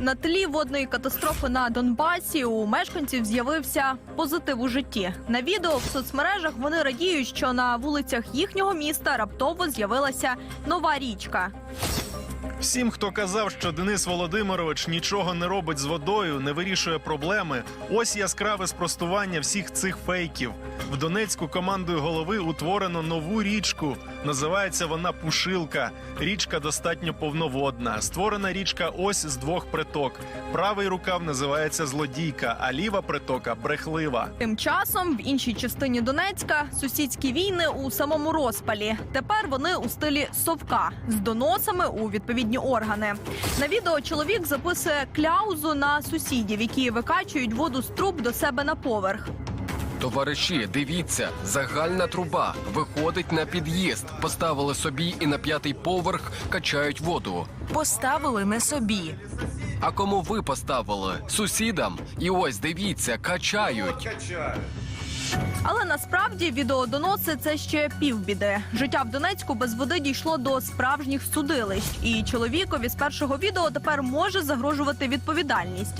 На тлі водної катастрофи на Донбасі у мешканців з'явився позитив у житті. На відео в соцмережах вони радіють, що на вулицях їхнього міста раптово з'явилася нова річка. Всім, хто казав, що Денис Володимирович нічого не робить з водою, не вирішує проблеми. Ось яскраве спростування всіх цих фейків. В Донецьку командою голови утворено нову річку. Називається вона Пушилка. Річка достатньо повноводна. Створена річка ось з двох приток. Правий рукав називається Злодійка, а ліва притока брехлива. Тим часом в іншій частині Донецька сусідські війни у самому розпалі. Тепер вони у стилі совка з доносами у відповідні органи. На відео чоловік записує кляузу на сусідів, які викачують воду з труб до себе на поверх. Товариші, дивіться, загальна труба виходить на під'їзд. Поставили собі і на п'ятий поверх качають воду. Поставили не собі. А кому ви поставили? Сусідам? І ось дивіться, качають. Але насправді відеодоноси це ще півбіди. Життя в Донецьку без води дійшло до справжніх судилищ, і чоловікові з першого відео тепер може загрожувати відповідальність.